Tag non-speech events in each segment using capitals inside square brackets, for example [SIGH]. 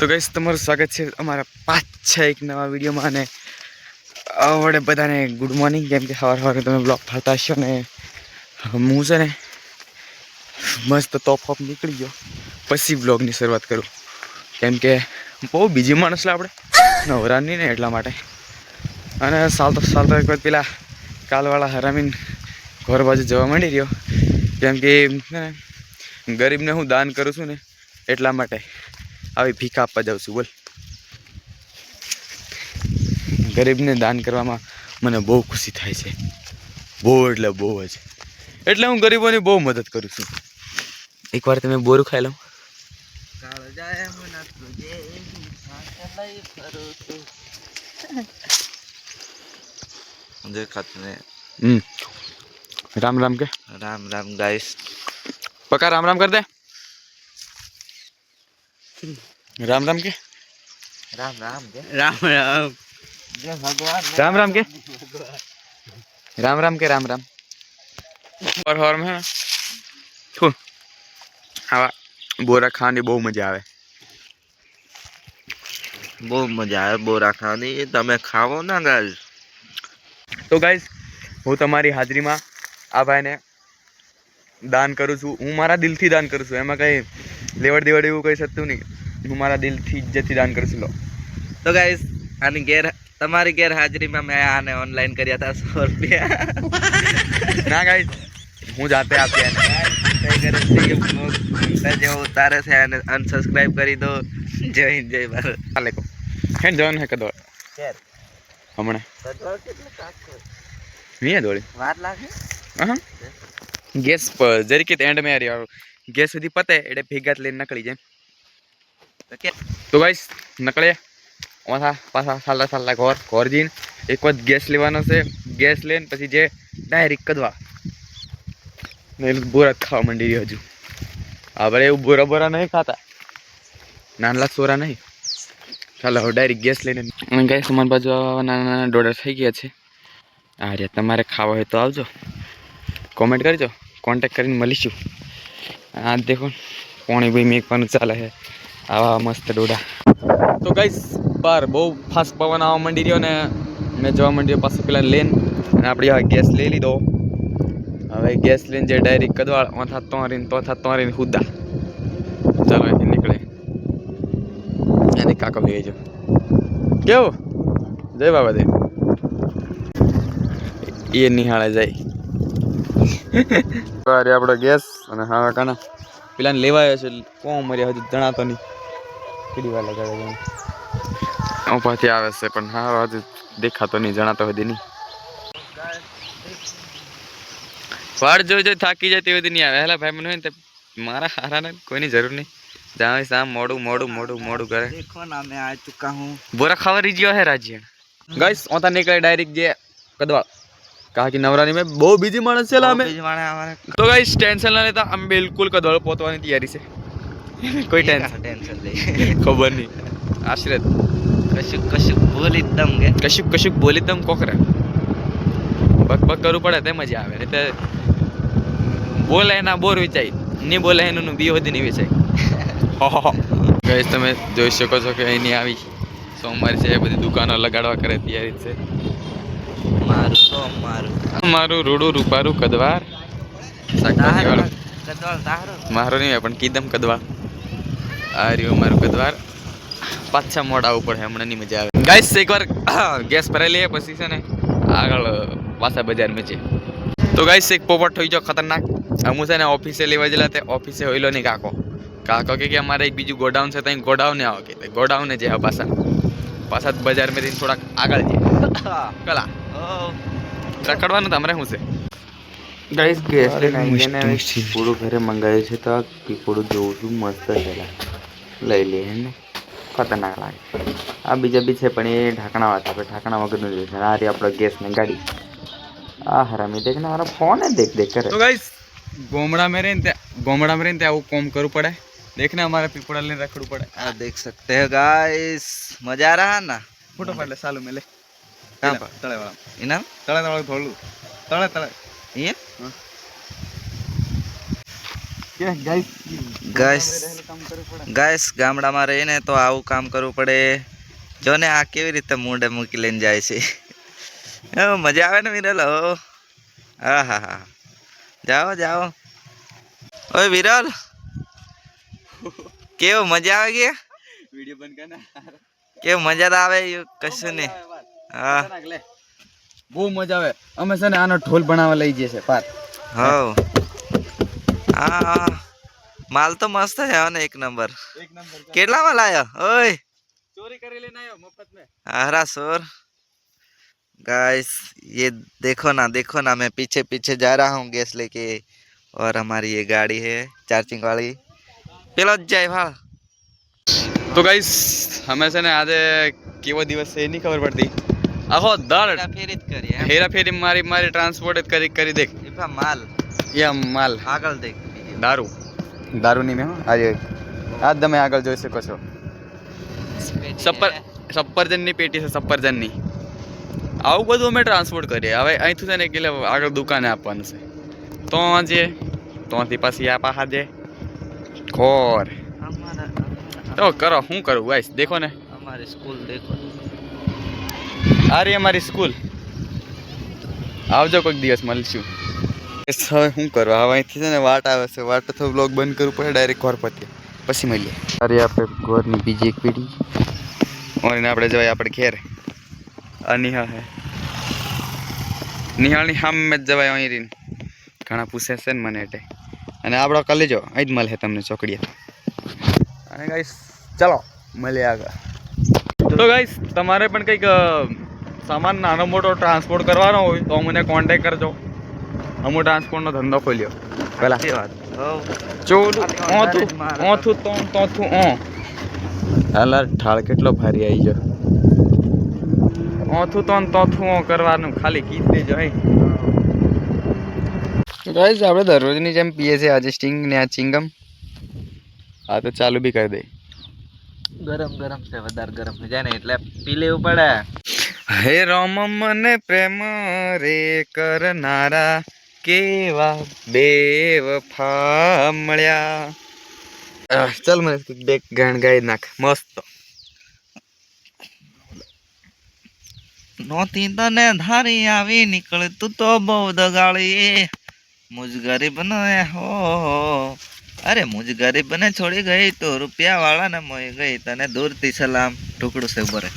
તો ગઈશ તમારું સ્વાગત છે અમારા પાછા એક નવા વિડીયોમાં અને આવડે બધાને ગુડ મોર્નિંગ કેમ કે સવાર સવારે તમે બ્લોગ ફરતા હશો ને, હું છે ને મસ્ત તોપ ઓફ નીકળી ગયો. પછી બ્લોગની શરૂઆત કરું. કેમ કે બહુ બીજી માણસ લે આપણે. નવરાની ને એટલા માટે. અને સાલતો સાલતો એક વખત પેલા કાલવાળા હરામીન ઘર બાજુ જવા માંડી રહ્યો. કેમ કે ગરીબને હું દાન કરું છું ને એટલા માટે. આવી ભીખ આપવા જાઉં છું બોલ. ગરીબને દાન કરવામાં મને બહુ ખુશી થાય છે. બહુ એટલે બહુ જ. એટલે હું ગરીબોની બહુ મદદ કરું છું. એકવાર તમે બોરું ખાઈ લો. રામ રામ કે. રામ રામ ગાઈસ. પકા રામ રામ કર દે. રામ રામ કે રામ રામ કે રામ રામ જય ભગવાન રામ રામ કે રામ રામ કે રામ રામ और और में है ना थू हवा बोरा खाने બહુ મજા આવે બહુ મજા આવે બોરા ખાવાની તમે ખાવો ના ગાઈસ તો ગાઈઝ હું તમારી હાજરીમાં આ ભાઈને દાન કરું છું હું મારા દિલથી દાન કરું છું એમાં કંઈ લેવડ દેવડ એવું કંઈ થતું નહીં હું મારા દિલથી ઇજ્જતથી દાન કરશું લો. તો ગાઈસ આની ગેર તમારી ગેરહાજરીમાં મેં આને ઓનલાઈન કર્યા હતા સો રૂપિયા ના ગાઈઝ હું જાતે આપ્યા એને કઈ કરે છે એ vlog જે ઉતારે છે અને અનસબસ્ક્રાઇબ કરી દો. જય હિન્દ જય ભારત. હાલે કો હેન જવાનું હે કદો હમણાં. નહીં દોડી. વાર લાગે? હા ગેસ પર જરીકે એન્ડ મેં ગેસ સુધી પતે એટલે ભેગા લઈને નકળી જાય. તો ગાઈસ નકળે ઓથા પાછા સાલા સાલા ઘર ઘર જઈને એક વખત ગેસ લેવાનો છે. ગેસ લઈને પછી જે ડાયરેક્ટ કદવા. બોરા ખાવા માંડી રહ્યો હજુ. આપણે એવું બોરા બોરા નહીં ખાતા. નાનલા સોરા નહીં. ચાલો, હવે ડાયરેક્ટ ગેસ લઈને. ગાઈસ અમારી બાજુ નાના નાના ડોડર થઈ ગયા છે. આ રે તમારે ખાવા હોય તો આવજો. કોમેન્ટ કરજો. કોન્ટેક કરીને મળીશું. આ દેખો પોણી ભાઈ મેકવાનું ચાલે છે. આવા મસ્ત ડોડા. તો ગાઈસ બાર બહુ ફાસ્ટ પવન આવવા માંડી રહ્યો ને મેં જોવા માંડ્યો પાછું પેલા લેન અને આપણે હવે ગેસ લઈ લીધો. હવે ગેસ લઈને જે ડાયરી કદવાળ ઓથા તોરીને, તોથા તોરીને હુદ્દા ચાલો અહીંથી નીકળે. એને કાકો લઈ જો કેવું? જય બાબા દેવ એ નિહાળે જાય. [LAUGHS] અરે આપણો ગેસ અને હા કાના. પેલાને લેવાયો છે કોણ મર્યા, હજુ જણાતો નહીં. કીડીવા લગાવે ઉપાથી આવે છે પણ હા હજુ દેખાતો નહીં જણાતો હોય નહીં વાળ જોઈ જોઈ થાકી જાય તેવી નહીં આવે. હેલા ભાઈ મને હોય મારા હારાને કોઈની જરૂર નહીં. જાવે સામ મોડું મોડું મોડું મોડું કરે. દેખો ના મે આ ચુકા હું. બોરા ખાવા રીજ્યો હે રાજી ગાઈસ ઓતા નીકળે ડાયરેક્ટ જે કદવા કાકી કે નવરાની મેં બહુ બીજી માણસ છે અમે. તો ગાઈસ ટેન્શન ના લેતા અમે બિલકુલ કદવાળ પોતવાની તૈયારી છે. કોઈ ટેન્શન ટેન્શન નહીં. [LAUGHS] ખબર નહીં. આશરે કશું કશુંક બોલી દમ કે. કશું કશુંક બોલી દમ કોકરા ભક ભક કરવું પડે તે મજા આવે. એટલે બોલે એના બોર વિચાય નહીં બોલે એનું બી વધી નહીં વિચાય ગઈ તમે જોઈ શકો છો કે અહીંની આવી સોમવાર છે. એ બધી દુકાનો લગાડવા કરે તૈયારી છે. મારું સોમ મારું મારું રૂડું રૂપારું કદવાર. મારો નહીં પણ કીધમ કદવાર આ રહ્યું મારું કદવાર પાછા મોડા ઉપર છે હમણાં નહીં મજા આવે. ગાઈસ એકવાર ગેસ ભરાઈ લઈએ પછી છે ને આગળ પાછા બજારમાં મેચે. તો ગાઈસ એક પોપટ થઈ ગયો ખતરનાક. અમુ છે ને ઓફિસે લેવા ગયેલા તે ઓફિસે હોઈલો નહીં કાકો. કાકો કે કે અમારે એક બીજું ગોડાઉન છે ત્યાં ગોડાઉને આવો કે ગોડાઉને જે પાછા. પાછા બજારમાં જઈને થોડાક આગળ જઈએ. કલા. રખડવાનું તમારે શું છે? ગાઈસ ગેસ ને ઘરે મંગાવ્યું છે તો આ પીપોડું જોઉં છું મસ્ત છે. લઈ લે ને ખતરનાક લાગે આ બીજા બી છે પણ એ ઢાંકણા વાળા આપણે ઢાંકણા વગરનું જોઈએ છે આ રહી આપણો ગેસ ને ગાડી આ હરામી દેખ ને મારો ફોન જ દેખ દેખ કરે તો ગાઈસ ગોમડા में रहे ત્યાં ગોમડા में रहे ત્યાં આવું કોમ કરવું પડે દેખને અમારે પીપળા લઈને રખડવું પડે આ દેખ सकते हैं गाइस मजा आ रहा ना ફોટો પાડ લે સાલું મેલે कहाँ पर તળે વાળા इनाम તળે તળે થોડું તળે તળે ये કે ગાઈસ ગામડામાં રહીને તો આવું કામ કરવું પડે. જો ને આ કેવી રીતે મૂંડે મૂકી લઈને જાય છે. મજા આવે ને વિરલ હો. હા હા હા. જાઓ જાઓ. ઓય વિરલ. કેવો મજા આવે ગયા વિડિયો બંધ કર ને. કેવું મજા આવે કશું નહીં. હા. બહુ મજા આવે. અમે છે ને આનો ઢોલ બનાવવા લઈ જઈએ છે પાર. હવ. હા માલ તો મસ્ત છે હો ને એક નંબર એક નંબર કેટલામાં લાયો ઓય ચોરી કરી લેને આયો મફત में हरा शोर गाइस ये देखो ना देखो ना मैं पीछे पीछे जा रहा हूँ गैस लेके और हमारी ये गाड़ी है चार्जिंग वाली પેલો જ જાય ભાળ તો ગાઈસ અમે છે ને આજે કેવો દિવસ છે એ નહીં ખબર પડતી આખો દળ ફેરી જ કરીએ એમ. હેરા ફેરી મારી મારી ટ્રાન્સપોર્ટ જ કરી કરી દેખ એ પા માલ એ માલ. આગળ દેખ. દારૂ. દારૂની મેં હો આજે. આ તમે આગળ જોઈ શકો છો. સફર સફરજનની પેટી છે સફરજનની આવું બધું અમે ટ્રાન્સપોર્ટ કરીએ. હવે અહીંથી છે ને એટલે આગળ દુકાને આપવાનું છે. તો જે તોથી પછી આ પાહા દે. ખોર. તો કરો શું કરું? ગાઈસ દેખો ને. અમારી સ્કૂલ દેખો. આ રહી અમારી સ્કૂલ. આવજો કોઈક દિવસ મળશું. હવે શું કરવા? હવે અહીંથી છે ને વાટ આવે છે. વાટ તો બ્લોગ બંધ કરવું પડે ડાયરેક્ટ ઘર પતે પછી મળીએ. અરે આપણે ઘરની બીજી એક પેઢી. ઓને આપણે જવાય આપણે ઘેર. આ નિહાળ હે. નિહાળની સામે જ જવાય અહીં રહીને ઘણા પૂછે છે ને મને એટલે. અને આપણો કલેજો અહીં જ મળે તમને ચોકડીયા અને ગાઈસ ચલો મળીએ આગળ. તો ગાઈસ તમારે પણ કંઈક સામાન નાનો મોટો ટ્રાન્સપોર્ટ કરવાનો હોય તો મને કોન્ટેક કરજો. અમુ ટ્રાન્સપોર્ટનો ધંધો ખોલ્યો. પેલા ચોલું ઓથું ઓથું તો તોથું ઓ. હાલા ઠાળ કેટલો ભારી આવી ગયો. ઓથું તો તોથું ઓ કરવાનું. ખાલી કીધ દેજો હે ગાઈઝ આપણે દરરોજની જેમ પીએ છે આજે સ્ટિંગ ને આ ચિંગમ. આ તો ચાલુ બી કરી દે. ગરમ ગરમ છે વધારે ગરમ થઈ જાય ને એટલે પી લેવું પડે. હે રામ મને પ્રેમ રે કરનારા. કેવા બેવફા મળ્યા આહ, ચાલ મને બે ગાણ ગાઈ નાખ. મસ્ત. નોતી તને ધારી આવી નીકળે તું તો બહુ દગાળી મુજ ગરીબ ને હો. અરે મુજ ગરીબ ને છોડી ગઈ તો રૂપિયા વાળા ને મોઈ ગઈ. તને દૂરથી સલામ. ટુકડું છે બરે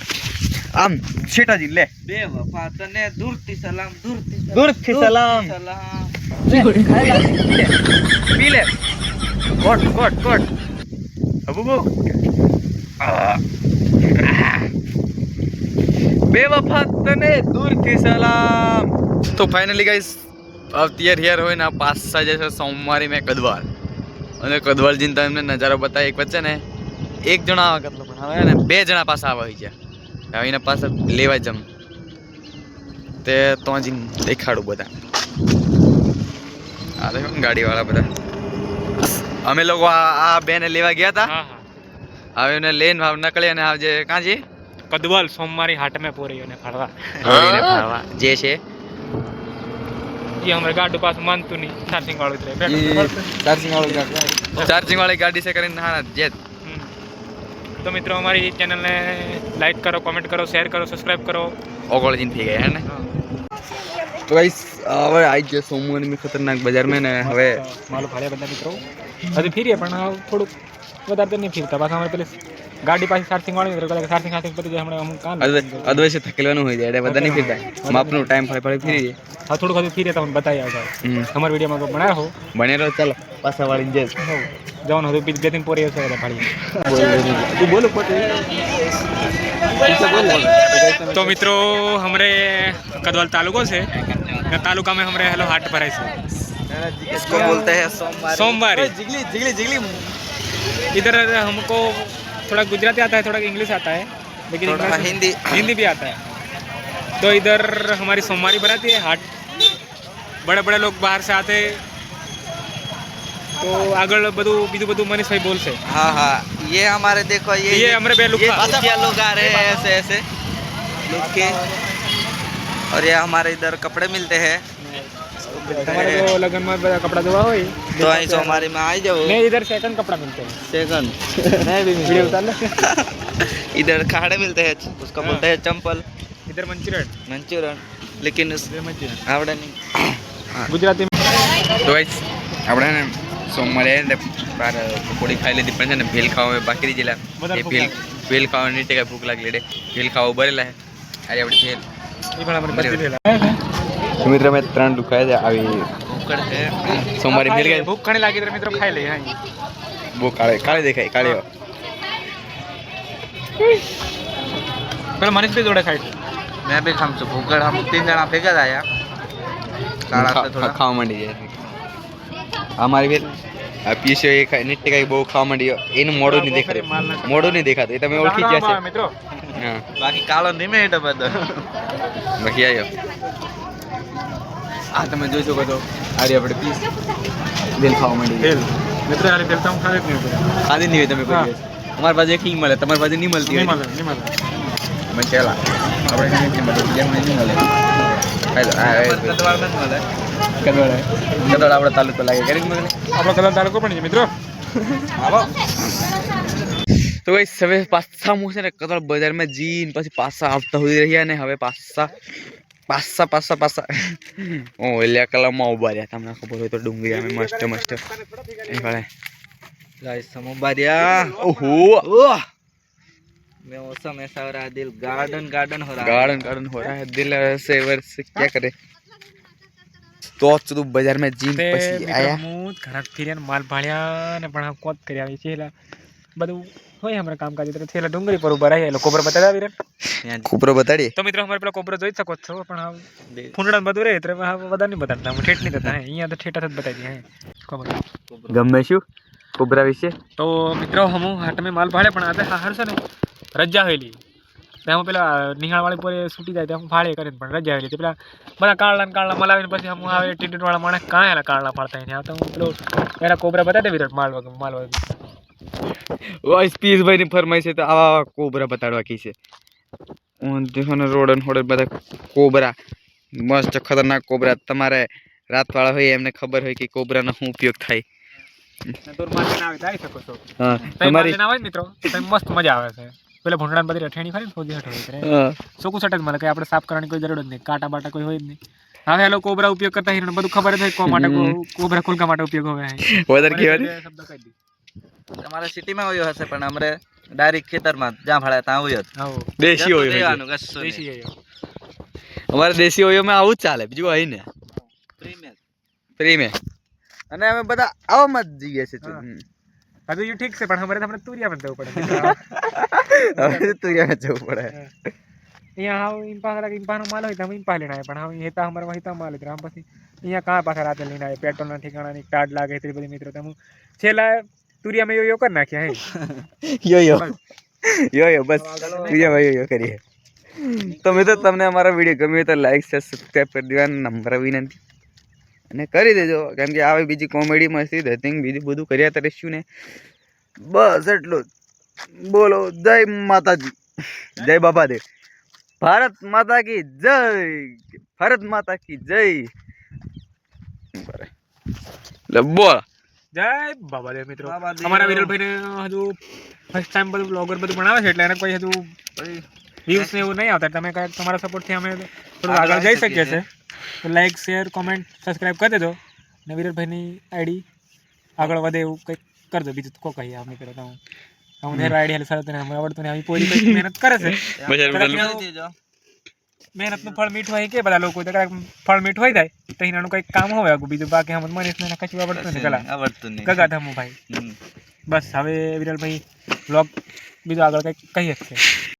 આમ છેટાજી લે. બે વફા તને દૂરથી સલામ દૂરથી દૂરથી સલામ. સલામ. પી લે કોટ કોટ કોટ અબુબુ. બે વફા તને દૂરથી સલામ. તો ફાઇનલી ગાઈસ અત્યાર હિયર હોય ને આ પાસા જશે સોમવારે મેં કદવાલ. અને કદવાલ જીને તમને નજારો બતાવી એક વચ્ચે ને એક જણા આવે કેટલો પણ હવે ને બે જણા પાસે આવે ગયા હવે એના પાસે લેવા જમ. તે તો જ દેખાડું બધા. ગાડી વાળા બધા? અમે લોકો આ બેને લેવા ગયા હતા હવે એને લઈને ભાવ નકળી અને આવજે કાંજી? કદવાલ સોમવારી હાટ મેં પૂરી અને ફરવા ફરવા જે છે? અમારે ગાડી પાછું માનતું નહીં. ચાર્જિંગ વાળું ચાર્જિંગ વાળી ગાડી ચાર્જિંગ વાળી ગાડી છે કરીને ના ના જે તો મિત્રો અમારી ચેનલને લાઇક કરો કોમેન્ટ કરો શેર કરો સબસ્ક્રાઇબ કરો. ઓગળજીન થઈ ગયા ને? તો ગાઈસ હવે આવી ગયા સોમવારની મેં ખતરનાક બજારમાં ને હવે મારો ભાડે બધા મિત્રો. હજી ફીરીએ પણ થોડુંક વધારે નહીં ફીરતા. પાછા અમારે પેલી ગાડી પાછી ચાર્જિંગ વાળી એટલે કદાચ ચાર્જિંગ ચાર્જિંગ પતી જાય હમણાં અમુક કામ અદવૈસે થકેલવાનું હોય જાય એટલે બધા નહીં ફીરતા માપનું ટાઈમ ફળી ફળી ફીરી હવે થોડુંક હજી ફીરે તમને બતાવી આવતા હમ અમારા વિડીયોમાં બનાવ્યો હો બને રહો ચાલો પાછા વાળી જે જવાનું હતું બીજ બે ત્રણ પોરી હશે બધા ભાડી તું બોલો પોતે तो मित्रों हमारे कदवाल तालुको से न तालुका में हमारे हेलो हाट भराई से इसको बोलते हैं सोमवार सोमवार जिगली जिगली जिगली इधर हमको थोड़ा गुजराती आता है थोड़ा इंग्लिश आता है लेकिन थोड़ा इंग्लिश- हिंदी हिंदी भी आता है तो इधर हमारी सोमवारी भराती है हाट बड़े बड़े लोग बाहर से आते हैं तो આગળ બધું બીજું બધું મનીષભાઈ બોલશે हाँ हाँ ये हमारे देखो ये ये हमारे ये बेलुखा भूतिया लोग आ रहे हैं ऐसे ऐसे लोग के और ये हमारे इधर कपड़े मिलते हैं તમારે જો લગ્નમાં બધા કપડા ધોવા હોય तो અહીં સોમારીમાં આવી જાઓ नहीं इधर सेकंड कपड़ा मिलते हैं सेकंड मैं भी वीडियो उतार लो इधर खाड़े मिलते हैं उसका हाँ। बोलते हैं चंपल इधर मंचूरियन मंचूरियन लेकिन उस इधर मंचूरियन आवड़े नहीं गुजराती में તો guys, આપણે ને સોમવારે ને બાર પકોડી ખાઈ લીધી પણ છે ને ભેલ ખાવા બાકી રહી ગયેલા વધારે એ ભૂખ ભેલ લાગી. ભેલ ખાવા નહીં ટેકા ભૂખ લાગી લે ભેલ ખાવા ભરેલા હે અરે આપણી ભેલ મિત્ર મેં ત્રણ દુકાય છે. આવી સોમવારે મિલ ગઈ ભૂખ ઘણી લાગી મિત્ર ખાઈ લઈએ ભૂખ કાળે કાળે દેખાય કાળે પેલા મનીષભાઈ જોડે ખાઈ મેં બી ખામ છું. ભૂખડ આમ ત્રણ જણા ભેગા થયા. ખાવા માંડી જાય. અમારી બેન પીસીઓ એ નેટ કાંઈ બહુ ખાવા માંડી એનું મોડું નહીં દેખાતું. મોડું નહીં દેખાતું. એ તમે ઓળખી ગયા છે. મિત્રો. બાકી કાળો ધીમે એટલે બધો. બાકી આવ્યો આ તમે જોઈ શકો છો આરી આપણે પીસ. બેલ ખાવા માંડી બેલ મિત્ર આરી બેલ તમે ખાવે નહીં પડે ખાધી નહીં તમે કોઈ અમારી પાસે એક મળે તમારી પાસે નહીં મળતી નહીં મળે નહીં મળે. આપણે નહીં મળે. મળે. કદવાડ આપણો તાલુકો પણ મિત્રો. આવો તો ભાઈ હવે પાછા હું છે ને કતર બજારમાં જીન પછી પાછા આવતા હોય રહ્યા ને હવે પાછા પાછા પાછા પાછા ઓ એલિયા કલામાં ઉભા રહ્યા તમને ખબર હોય તો ડુંગળી અમે મસ્ત મસ્ત એ ભાઈ गाइस समोबारिया ઓહો ओह मैं मौसम ऐसा हो रहा है दिल गार्डन गार्डन हो रहा है गार्डन गार्डन हो रहा है दिल से वर्ष क्या करे તો ચુદુ બજારમાં જઈને તે પછી મિત્રો આયા હું ઘરાક ફેર્યા ને માલ ભાળ્યા ને પણ આ કોત કર્યા આવી છે એટલે બધું હોય હમણાં કામકાજ એટલે થેલા ડુંગળી પર ઊભા રહ્યા. લોકો પર બતાવ્યા વિરલ કોબરો કુપરો બતાડીએ? તો મિત્રો અમારે પેલા કોબરો જોઈ શકો છો પણ ફૂંડડા બધું રહે એટલે બધા નહીં બતાડતા. હું ઠેઠ નહીં થતા અહીંયા તો ઠેઠા જ બતાવી દે કોબરો. ગમે શું? કોબરા વિશે? તો મિત્રો હમું હાટમે માલ ભાડે પણ આજે હાર છે ને? રજા હોયલી તેમાં પેલા નિહાળવાળી પોરે છૂટી જાય ત્યાં ફાળે કરીને પણ રજા આવેલી તે પેલા બધા કાળલા ને કાળલા મલાવીને પછી હું આવે ટીટીટવાળા માણસ કાંઈ કાળલા પાડતા એને આ તો હું પેલો એના કોબરા બતાવી દે વિરાટ માલ વગર માલ વગર વાઈસ પીસભાઈ ની ફરમાઈ છે તો આવા આવા કોબરા બતાડવા કી છે. હું દેખો ને રોડ બધા કોબરા મસ્ત ખતરનાક કોબરા. તમારે રાતવાળા હોય એમને ખબર હોય કે કોબરાનો શું ઉપયોગ થાય. મસ્ત મજા આવે છે. પેલા ભૂંડડા બધી રઠેણી ને સોજી હટ હોય ત્યારે સટ જ મળે કે આપણે સાફ કરવાની કોઈ જરૂર જ નહીં. કાંટા બાટા કોઈ હોય જ નહીં. હવે લોકો કોબરા ઉપયોગ કરતા હિરણ બધું ખબર જ હોય કો માટે કોબરા કોલકા માટે ઉપયોગ હોય. વધારે શબ્દ કહી તમારે સિટીમાં આવ્યો હશે પણ અમરે ડાયરેક્ટ ખેતરમાં જ્યાં ભાડે ત્યાં આવ્યો દેશી હોય દેશી અમારે દેશી હોયમાં આવું જ ચાલે બીજું હોય ને પ્રીમે અને અમે બધા આવામાં જ જઈએ છીએ હજુ એ ઠીક છે પણ અમારે તમને તુરિયા જવું પડે. [LAUGHS] હવે તો યાર જવું પડે. અહીંયા હાવ ઇમ્પા કરા ઇમ્પાનો માલ હોય તો અમે ઇમ્પા લઈને આવે પણ હવે હેતા અમારે હેતા માલ આમ પછી અહીંયા કાં પાછા રાતે લઈને આવે પેટ્રોલના ઠેકાણાની કાર્ડ લાગે એટલી બધી મિત્રો. તમે છેલ્લા તુરિયામાં યો યો કરી નાખ્યા હે યો યો યો યો બસ. બીજા ભાઈ યો કરીએ તો મિત્રો તમને અમારો વીડિયો ગમ્યો તો લાઈક શેર સબસ્ક્રાઈબ કરી દેવાનું. નંબર વિનંતી. અને કરી દેજો. કેમ કે આવી બીજી કોમેડી મસ્તી ધતિંગ બીજું બધું કર્યા તરીશું ને? બસ એટલું બોલો જય માતાજી. જય બાબા દેવ ભારત માતા કી જય. ભારત માતા કી જય. બોલ. જય બાબા દેવ મિત્રો. અમારા વિરલભાઈને હજુ ફર્સ્ટ ટાઈમ બધું બ્લોગર બધું બનાવે છે એટલે એને કોઈ હજુ વ્યૂઝ ને એવું નહીં આવતા. તમે કાંઈક તમારા સપોર્ટથી અમે થોડું આગળ જઈ શકીએ છીએ. તો લાઈક શેર કોમેન્ટ સબસ્ક્રાઈબ કરી દેજો. ને વિરલભાઈની આઈડી આગળ વધે એવું કંઈક કરજો બીજું કો કહીએ અમે કરો તો હું આઈડી હાલ સારું અમે આવડતું ને આવી પોરી [LAUGHS] મહેનત કરે છે બજાર કદાચ બજાર કરી દેજો. મહેનતનું ફળ મીઠું હોય કે બધા લોકો ફળ મીઠું હોય જાય તો એનાનું કંઈક કામ હોય આગું બીજું બાકી હમ મને ને કશું આવડતું નથી કલા આવડતું નહીં. ગગા થમું ભાઈ બસ હવે વિરલભાઈ બ્લોગ બીજું આગળ કંઈક કહીએ જ છે.